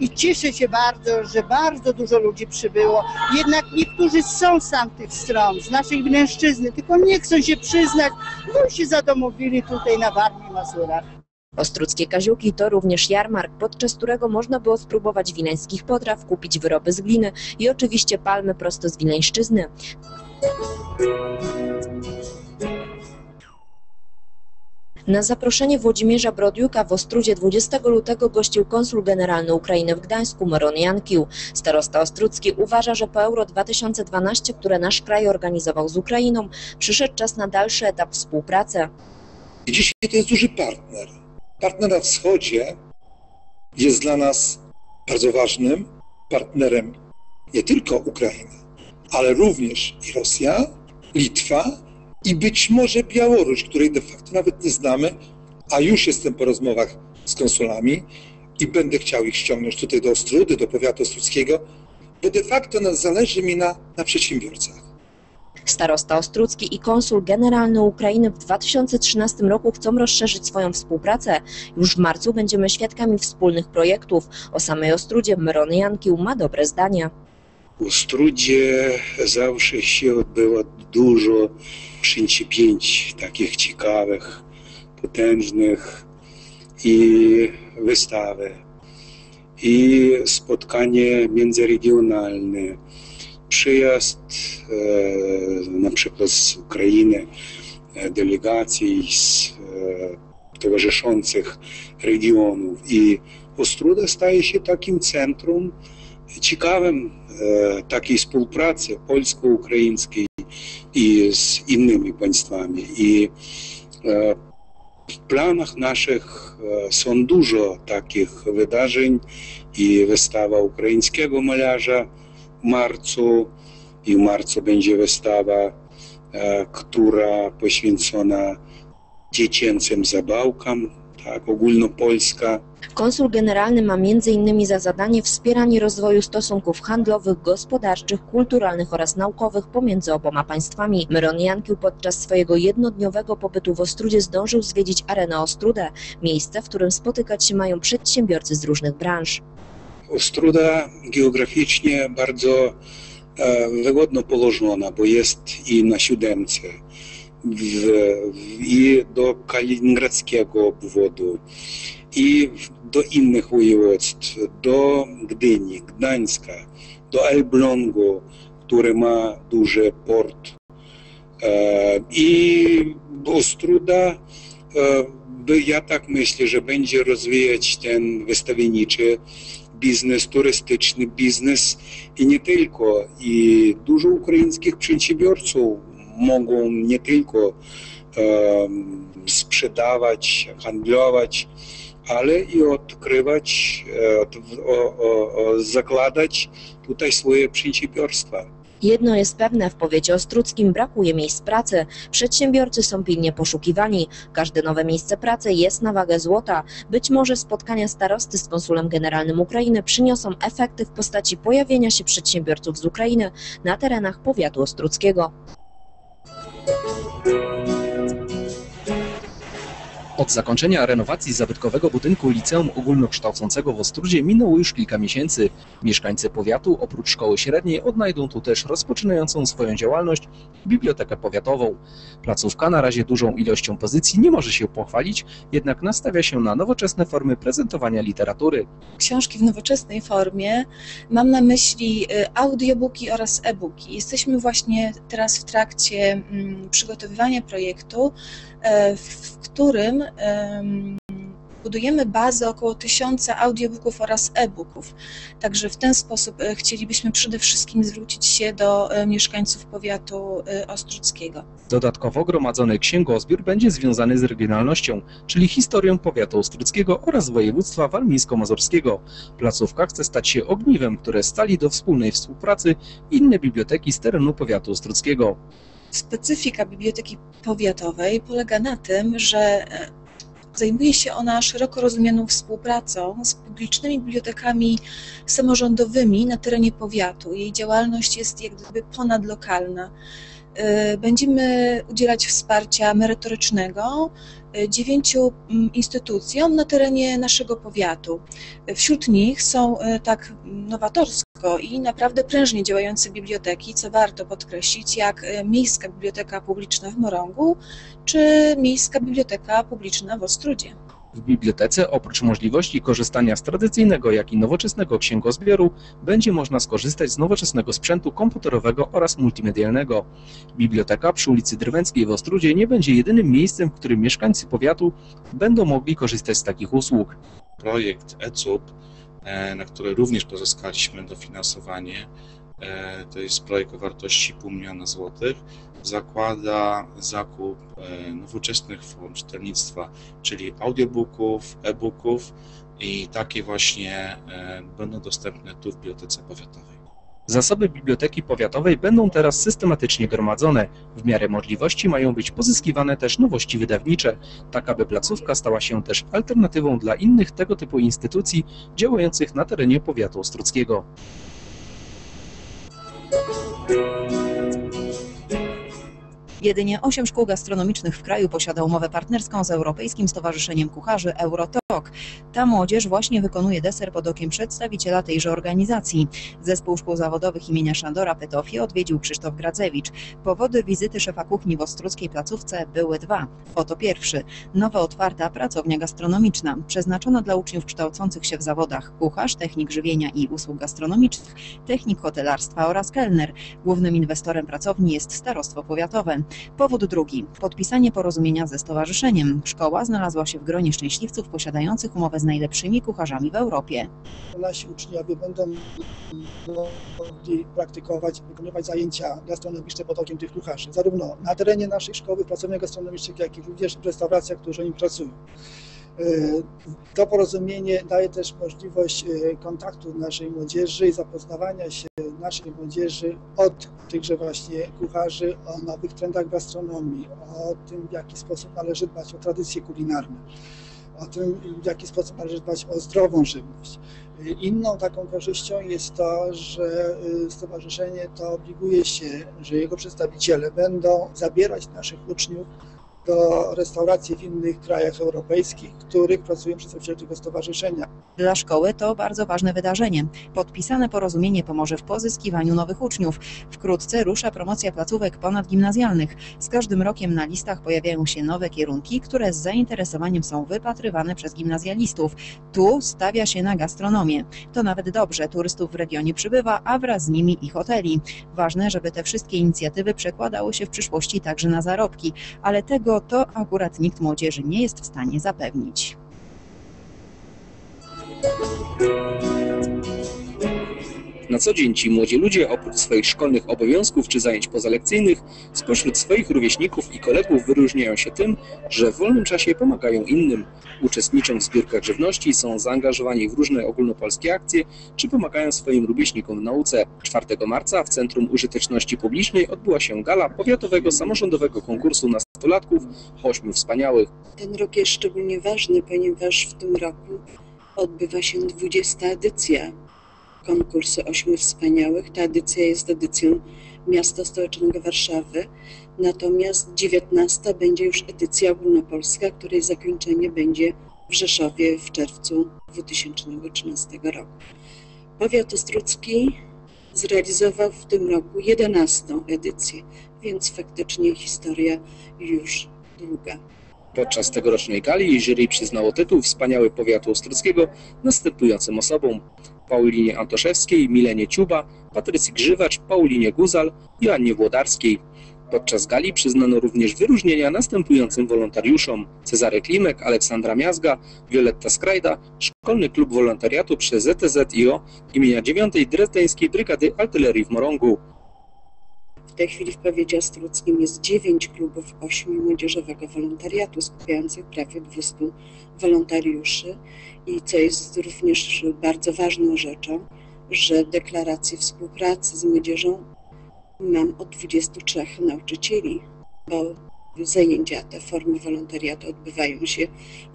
i cieszę się bardzo, że bardzo dużo ludzi przybyło. Jednak niektórzy są z tamtych stron, z naszej Gnęszczyzny, tylko nie chcą się przyznać, bo się zadomowili tutaj na Warmii Mazurach. Ostruckie Kaziuki to również jarmark, podczas którego można było spróbować wileńskich potraw, kupić wyroby z gliny i oczywiście palmy prosto z Wileńszczyzny. Na zaproszenie Włodzimierza Brodiuka w Ostrudzie 20 lutego gościł konsul generalny Ukrainy w Gdańsku Maron Jankił. Starosta Ostrucki uważa, że po Euro 2012, które nasz kraj organizował z Ukrainą, przyszedł czas na dalszy etap współpracy. Dzisiaj to jest duży partner. Partner na wschodzie jest dla nas bardzo ważnym partnerem nie tylko Ukrainy, ale również i Rosja, Litwa i być może Białoruś, której de facto nawet nie znamy, a już jestem po rozmowach z konsulami i będę chciał ich ściągnąć tutaj do Ostrudy, do powiatu ostruckiego, bo de facto nas zależy mi na, na przedsiębiorcach. Starosta Ostrucki i konsul generalny Ukrainy w 2013 roku chcą rozszerzyć swoją współpracę. Już w marcu będziemy świadkami wspólnych projektów. O samej Ostrudzie Myron Jankił ma dobre zdanie. Ustródzie zawsze się odbyło dużo przycięć takich ciekawych, potężnych i wystawy, i spotkanie międzyregionalne, przyjazd e, na przykład z Ukrainy, e, delegacji z e, towarzyszących regionów. I Ostruda staje się takim centrum współpracy polsko-ukraińskiej i z innymi państwami. I e, w planach naszych e, są dużo takich wydarzeń i wystawa ukraińskiego malarza w marcu i w marcu będzie wystawa, e, która poświęcona dziecięcym zabawkom, tak, ogólnopolska. Konsul generalny ma m.in. za zadanie wspieranie rozwoju stosunków handlowych, gospodarczych, kulturalnych oraz naukowych pomiędzy oboma państwami. Myron Jankił podczas swojego jednodniowego pobytu w Ostrudzie zdążył zwiedzić arenę Ostrudę, miejsce, w którym spotykać się mają przedsiębiorcy z różnych branż. Ostruda geograficznie bardzo e, wygodno położona, bo jest i na siódemce, i do kaliningradzkiego obwodu, województw, do Gdyni, Gdańska, do Elblągu, który ma duży port. E, I Ostruda, e, by- ja tak myślę, że będzie rozwijać ten wystawienniczy biznes, turystyczny biznes i nie tylko. I dużo ukraińskich przedsiębiorców mogą nie tylko em, sprzedawać, handlować, ale i odkrywać, e, od, o, o, zakładać tutaj swoje przedsiębiorstwa. Jedno jest pewne, w powiecie ostruckim brakuje miejsc pracy. Przedsiębiorcy są pilnie poszukiwani. Każde nowe miejsce pracy jest na wagę złota. Być może spotkania starosty z konsulem generalnym Ukrainy przyniosą efekty w postaci pojawienia się przedsiębiorców z Ukrainy na terenach powiatu ostruckiego. Od zakończenia renowacji zabytkowego budynku Liceum Ogólnokształcącego w Ostrudzie minęło już kilka miesięcy. Mieszkańcy powiatu oprócz szkoły średniej odnajdą tu też rozpoczynającą swoją działalność bibliotekę powiatową. Placówka na razie dużą ilością pozycji nie może się pochwalić, jednak nastawia się na nowoczesne formy prezentowania literatury. książki w nowoczesnej formie. Mam na myśli y, audiobooki oraz e-booki. Jesteśmy właśnie teraz w trakcie mm, przygotowywania projektu, e, w którym budujemy bazę około tysiąca audiobooków oraz e-booków. Także w ten sposób e, chcielibyśmy przede wszystkim zwrócić się do e, mieszkańców powiatu e, ostruckiego. Dodatkowo gromadzony księgozbiór będzie związany z regionalnością, czyli historią powiatu ostruckiego oraz województwa warmińsko-mazurskiego. Placówka chce stać się ogniwem, które stali do wspólnej współpracy inne biblioteki z terenu powiatu ostruckiego. Specyfika biblioteki powiatowej polega na tym, że e, zajmuje się ona szeroko rozumianą współpracą z publicznymi bibliotekami samorządowymi na terenie powiatu. Jej działalność jest jak gdyby ponadlokalna. Y, będziemy udzielać wsparcia merytorycznego y, dziewięciu mm, instytucjom na terenie naszego powiatu. Wśród nich są y, tak nowatorsko i naprawdę prężnie działające biblioteki, co warto podkreślić, jak Miejska Biblioteka Publiczna w Morągu czy Miejska Biblioteka Publiczna w Ostrudzie. W bibliotece oprócz możliwości korzystania z tradycyjnego, jak i nowoczesnego księgozbioru będzie można skorzystać z nowoczesnego sprzętu komputerowego oraz multimedialnego. Biblioteka przy ulicy Drwęckiej w Ostrudzie nie będzie jedynym miejscem, w którym mieszkańcy powiatu będą mogli korzystać z takich usług. projekt ECUP, e, na który również pozyskaliśmy dofinansowanie, to jest projekt o wartości pół miliona złotych, zakłada zakup e, nowoczesnych form czytelnictwa, czyli audiobooków, e-booków i takie właśnie e, będą dostępne tu w Bibliotece Powiatowej. Zasoby biblioteki powiatowej będą teraz systematycznie gromadzone. W miarę możliwości mają być pozyskiwane też nowości wydawnicze, tak aby placówka stała się też alternatywą dla innych tego typu instytucji działających na terenie powiatu ostruckiego. Jedynie 8 szkół gastronomicznych w kraju posiada umowę partnerską z Europejskim Stowarzyszeniem Kucharzy Eurotalk. Ta młodzież właśnie wykonuje deser pod okiem przedstawiciela tejże organizacji. Zespół Szkół Zawodowych imienia Szandora Petofi odwiedził Krzysztof Gradzewicz. Powody wizyty szefa kuchni w ostruckiej placówce były dwa. Oto pierwszy. Nowo otwarta pracownia gastronomiczna, przeznaczona dla uczniów kształcących się w zawodach kucharz, technik żywienia i usług gastronomicznych, technik hotelarstwa oraz kelner. Głównym inwestorem pracowni jest starostwo powiatowe. Powód drugi. Podpisanie porozumienia ze stowarzyszeniem. Szkoła znalazła się w gronie szczęśliwców posiadających umowę z najlepszymi kucharzami w Europie. nasi uczniowie będą mogli praktykować, wykonywać zajęcia gastronomiczne pod okiem tych kucharzy, zarówno na terenie naszej szkoły, w pracowniach gastronomicznych, jak i również w restauracjach, które oni pracują. E, To porozumienie daje też możliwość e, kontaktu naszej młodzieży i zapoznawania się naszej młodzieży od tychże właśnie kucharzy o nowych trendach gastronomii, o tym, w jaki sposób należy dbać o tradycje kulinarne, o tym, w jaki sposób należy dbać o zdrową żywność. Inną taką korzyścią jest to, że y, stowarzyszenie to obliguje się, że jego przedstawiciele będą zabierać naszych uczniów do restauracji w innych krajach europejskich, w których pracują przedstawiciele tego stowarzyszenia. Dla szkoły to bardzo ważne wydarzenie. Podpisane porozumienie pomoże w pozyskiwaniu nowych uczniów. Wkrótce rusza promocja placówek ponadgimnazjalnych. Z każdym rokiem na listach pojawiają się nowe kierunki, które z zainteresowaniem są wypatrywane przez gimnazjalistów. Tu stawia się na gastronomię. To nawet dobrze, turystów w regionie przybywa, a wraz z nimi i hoteli. Ważne, żeby te wszystkie inicjatywy przekładały się w przyszłości także na zarobki, ale tego to akurat nikt młodzieży nie jest w stanie zapewnić. Na co dzień ci młodzi ludzie, oprócz swoich szkolnych obowiązków czy zajęć pozalekcyjnych, spośród swoich rówieśników i kolegów wyróżniają się tym, że w wolnym czasie pomagają innym. Uczestniczą w zbiórkach żywności, są zaangażowani w różne ogólnopolskie akcje, czy pomagają swoim rówieśnikom w nauce. 4 marca w Centrum Użyteczności Publicznej odbyła się gala powiatowego samorządowego konkursu nastolatków Ośmiu Wspaniałych. Ten rok jest szczególnie ważny, ponieważ w tym roku odbywa się 20. edycja konkursu Ośmiu Wspaniałych. Ta edycja jest edycją miasta stołecznego Warszawy, natomiast 19 będzie już edycja ogólnopolska, której zakończenie będzie w Rzeszowie w czerwcu 2013 roku. Powiat ostrucki zrealizował w tym roku 11 edycję, więc faktycznie historia już długa. Podczas tegorocznej gali jury przyznało tytuł Wspaniały Powiatu Ostruckiego następującym osobom Paulinie Antoszewskiej, Milenie Ciuba, Patrycji Grzywacz, Paulinie Guzal i Annie Włodarskiej. Podczas gali przyznano również wyróżnienia następującym wolontariuszom Cezary Klimek, Aleksandra Miazga, Wioletta Skrajda, Szkolny Klub Wolontariatu przy ZTZIO imienia 9 Dresdeńskiej Brygady Artylerii w Morągu. W tej chwili w powiecie ostruckim jest 9 klubów 8 młodzieżowego wolontariatu skupiających prawie 200 wolontariuszy i co jest również bardzo ważną rzeczą, że deklarację współpracy z młodzieżą mam od 23 nauczycieli, bo zajęcia, te formy wolontariatu odbywają się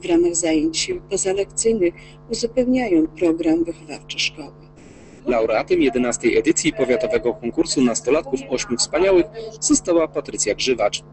w ramach zajęć pozalekcyjnych, uzupełniają program wychowawczy szkoły. Laureatem 11 edycji powiatowego konkursu nastolatków ośmiu wspaniałych została Patrycja Grzywacz.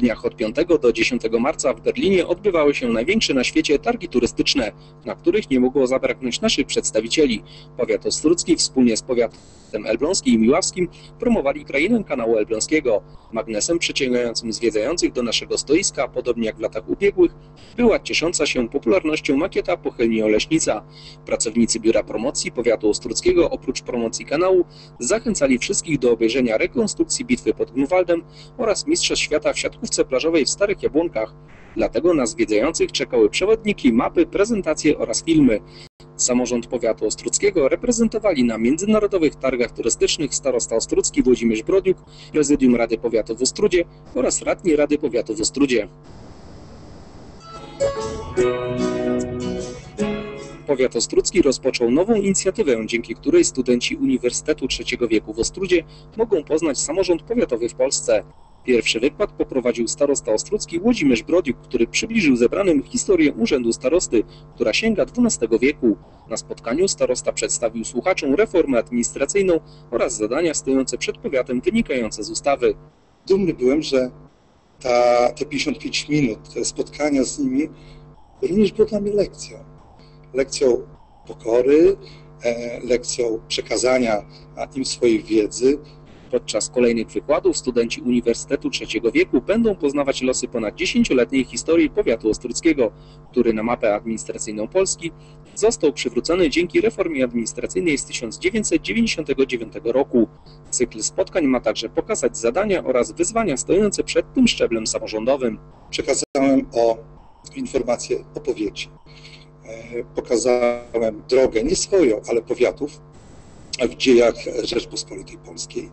Dniach od 5 do 10 marca w Berlinie odbywały się największe na świecie targi turystyczne, na których nie mogło zabraknąć naszych przedstawicieli. Powiat Ostrucki wspólnie z powiatem elbląskim i miławskim promowali krainę kanału elbląskiego. Magnesem przyciągającym zwiedzających do naszego stoiska, podobnie jak w latach ubiegłych, była ciesząca się popularnością makieta pochylni Oleśnica. Pracownicy Biura Promocji Powiatu Ostruckiego oprócz promocji kanału zachęcali wszystkich do obejrzenia rekonstrukcji bitwy pod Grunwaldem oraz Mistrzostw Świata w plażowej w Starych Jabłonkach. Dlatego na zwiedzających czekały przewodniki, mapy, prezentacje oraz filmy. Samorząd Powiatu Ostruckiego reprezentowali na międzynarodowych targach turystycznych starosta Ostrucki Włodzimierz Brodiuk, Prezydium Rady Powiatu w Ostrudzie oraz Radni Rady Powiatu w Ostrudzie. Powiat Ostrucki rozpoczął nową inicjatywę, dzięki której studenci Uniwersytetu Trzeciego Wieku w Ostrudzie mogą poznać samorząd powiatowy w Polsce. Pierwszy wykład poprowadził starosta ostrucki Włodzimierz Brodiuk, który przybliżył zebranym historię Urzędu Starosty, która sięga XII wieku. Na spotkaniu starosta przedstawił słuchaczom reformę administracyjną oraz zadania stojące przed powiatem wynikające z ustawy. Dumny byłem, że ta, te 55 minut, te spotkania z nimi również było dla mnie lekcją. Lekcją pokory, e, lekcją przekazania im swojej wiedzy, Podczas kolejnych wykładów studenci Uniwersytetu Trzeciego Wieku będą poznawać losy ponad dziesięcioletniej historii powiatu ostruckiego, który na mapę administracyjną Polski został przywrócony dzięki reformie administracyjnej z 1999 roku. Cykl spotkań ma także pokazać zadania oraz wyzwania stojące przed tym szczeblem samorządowym. Przekazałem o informacje o powiecie. E, Pokazałem drogę, nie swoją, ale powiatów w dziejach Rzeczpospolitej Polskiej.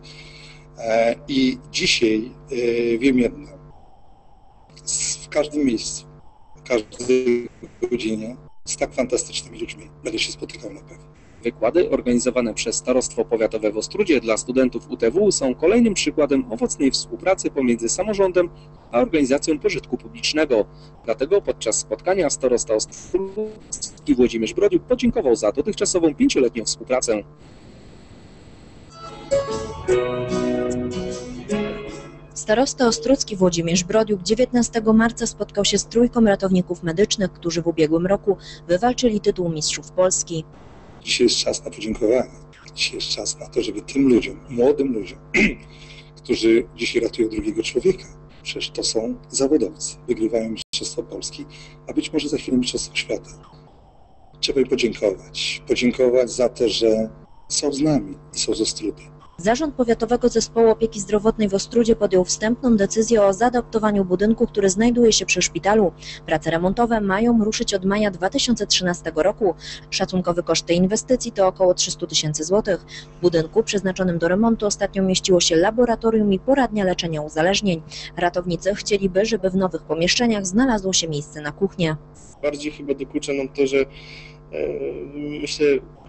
E, I dzisiaj e, wiem jedno. W każdym miejscu, w każdej godzinie z tak fantastycznymi ludźmi będę się spotykał na pewno. Wykłady organizowane przez Starostwo Powiatowe w Ostrudzie dla studentów UTW są kolejnym przykładem owocnej współpracy pomiędzy samorządem a organizacją pożytku publicznego. Dlatego podczas spotkania starosta Ostrucki Włodzimierz Brodiuk podziękował za dotychczasową pięcioletnią współpracę. Starosta Ostrucki Włodzimierz Brodiuk 19 marca spotkał się z trójką ratowników medycznych, którzy w ubiegłym roku wywalczyli tytuł Mistrzów Polski. Dzisiaj jest czas na podziękowania. Dzisiaj jest czas na to, żeby tym ludziom, młodym ludziom, którzy dzisiaj ratują drugiego człowieka, przecież to są zawodowcy, wygrywają Mistrzostwo Polski, a być może za chwilę Mistrzostwo Świata. Trzeba im podziękować. Podziękować za to, że są z nami i są z Ostrudy. Zarząd Powiatowego Zespołu Opieki Zdrowotnej w Ostrudzie podjął wstępną decyzję o zaadaptowaniu budynku, który znajduje się przy szpitalu. Prace remontowe mają ruszyć od maja 2013 roku. Szacunkowy koszt tej inwestycji to około 300 tysięcy złotych. W budynku przeznaczonym do remontu ostatnio mieściło się laboratorium i poradnia leczenia uzależnień. Ratownicy chcieliby, żeby w nowych pomieszczeniach znalazło się miejsce na kuchnię. bardziej chyba dokucza nam to, że e, myślę,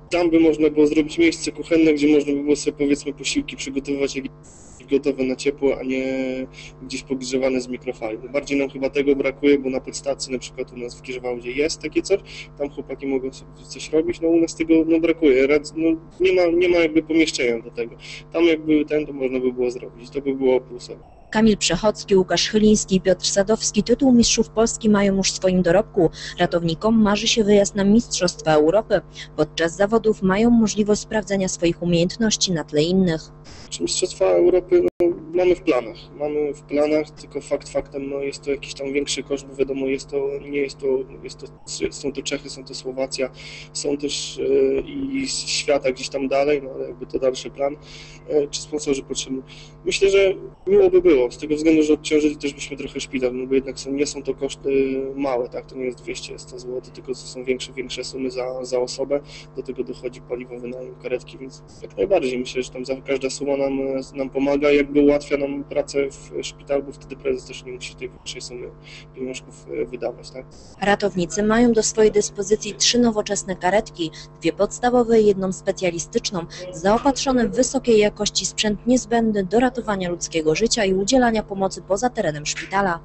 tam by można było zrobić miejsce kuchenne, gdzie można by było sobie powiedzmy posiłki przygotowywać gotowe na ciepło, a nie gdzieś podgrzewane z mikrofali. Bardziej nam chyba tego brakuje, bo na podstacji na przykład u nas w Kierzwałdzie jest takie coś, tam chłopaki mogą sobie coś robić, no u nas tego no, brakuje, no, nie, ma, nie ma jakby pomieszczenia do tego. Tam jakby ten, to można by było zrobić, to by było plusowe. Kamil Przechodzki, Łukasz Chyliński i Piotr Sadowski tytuł Mistrzów Polski mają już w swoim dorobku. Ratownikom marzy się wyjazd na Mistrzostwa Europy. Podczas zawodów mają możliwość sprawdzenia swoich umiejętności na tle innych. Czy Mistrzostwa Europy no, mamy w planach. Mamy w planach, tylko fakt faktem no, jest to jakiś tam większy koszt, bo wiadomo, jest to, nie jest to, jest to, są to Czechy, są to Słowacja, są też e, i z świata gdzieś tam dalej, no ale jakby to dalszy plan. E, czy sponsorzy potrzebni? Myślę, że miło by było, z tego względu, że odciążyli też byśmy trochę szpital, no bo jednak są, nie są to koszty małe, tak, to nie jest 200-100 zł, tylko to są większe, większe sumy za, za osobę, do tego dochodzi paliwo, wynajem karetki, więc jak najbardziej. Myślę, że tam za, każda suma nam, nam pomaga, jakby ułatwia nam pracę w szpitalu, bo wtedy prezes też nie musi tej większej sumy pieniążków e, wydawać, tak. Ratownicy mają do swojej dyspozycji trzy nowoczesne karetki, dwie podstawowe i jedną specjalistyczną, zaopatrzone w wysokiej jakości sprzęt niezbędny do ratowania ludzkiego życia i udzielania pomocy poza terenem szpitala.